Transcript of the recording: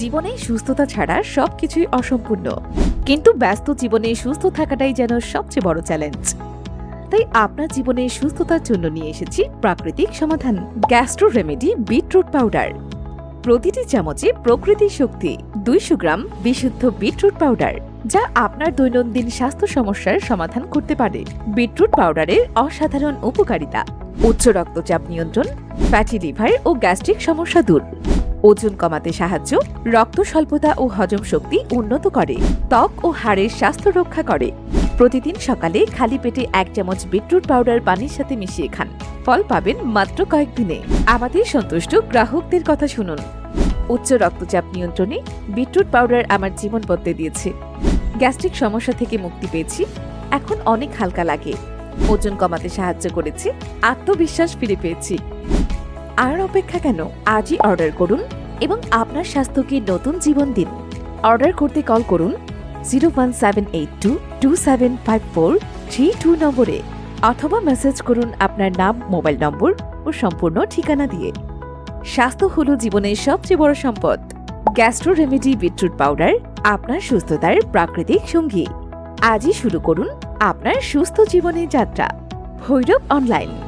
জীবনে সুস্থতা ছাড়া সবকিছুই অসম্পূর্ণ। কিন্তু ব্যস্ত জীবনে সুস্থ থাকাটাই যেন সবচেয়ে বড় চ্যালেঞ্জ তাই আপনার জীবনে সুস্থতার জন্য নিয়ে এসেছি প্রাকৃতিক সমাধান গ্যাস্ট্রো রেমেডি বিটরুট পাউডার প্রতিটি চামচে প্রকৃতির শক্তি দুইশো গ্রাম বিশুদ্ধ বিটরুট পাউডার যা আপনার দৈনন্দিন স্বাস্থ্য সমস্যার সমাধান করতে পারে। বিটরুট পাউডারের অসাধারণ উপকারিতা, উচ্চ রক্তচাপ নিয়ন্ত্রণ ফ্যাটি লিভার ও গ্যাস্ট্রিক সমস্যা দূর। ওজন কমাতে সাহায্য রক্ত স্বল্পতা ও হজম শক্তি উন্নত করে, ত্বক ও হাড়ের স্বাস্থ্য রক্ষা করে। প্রতিদিন সকালে খালি পেটে এক চামচ বিটরুট পাউডার পানির সাথে মিশিয়ে খান। ফল পাবেন মাত্র কয়েকদিনে আমাদের সন্তুষ্ট গ্রাহকদের কথা শুনুন। উচ্চ রক্তচাপ নিয়ন্ত্রণে বিটরুট পাউডার আমার জীবন বদলে দিয়েছে। গ্যাস্ট্রিক সমস্যা থেকে মুক্তি পেয়েছি। এখন অনেক হালকা লাগে। ওজন কমাতে সাহায্য করেছে। আত্মবিশ্বাস ফিরে পেয়েছি। আর অপেক্ষা কেন? আজই অর্ডার করুন এবং আপনার স্বাস্থ্যকে নতুন জীবন দিন। অর্ডার করতে কল করুন zero one seven eight two two seven five four three two নম্বরে অথবা মেসেজ করুন আপনার নাম, মোবাইল নম্বর ও সম্পূর্ণ ঠিকানা দিয়ে। স্বাস্থ্য হলো জীবনের সবচেয়ে বড় সম্পদ। গ্যাস্ট্রো রেমেডি বিটরুট পাউডার আপনার সুস্থতার প্রাকৃতিক সঙ্গী। আজই শুরু করুন আপনার সুস্থ জীবনের যাত্রা। ভৈরব অনলাইন।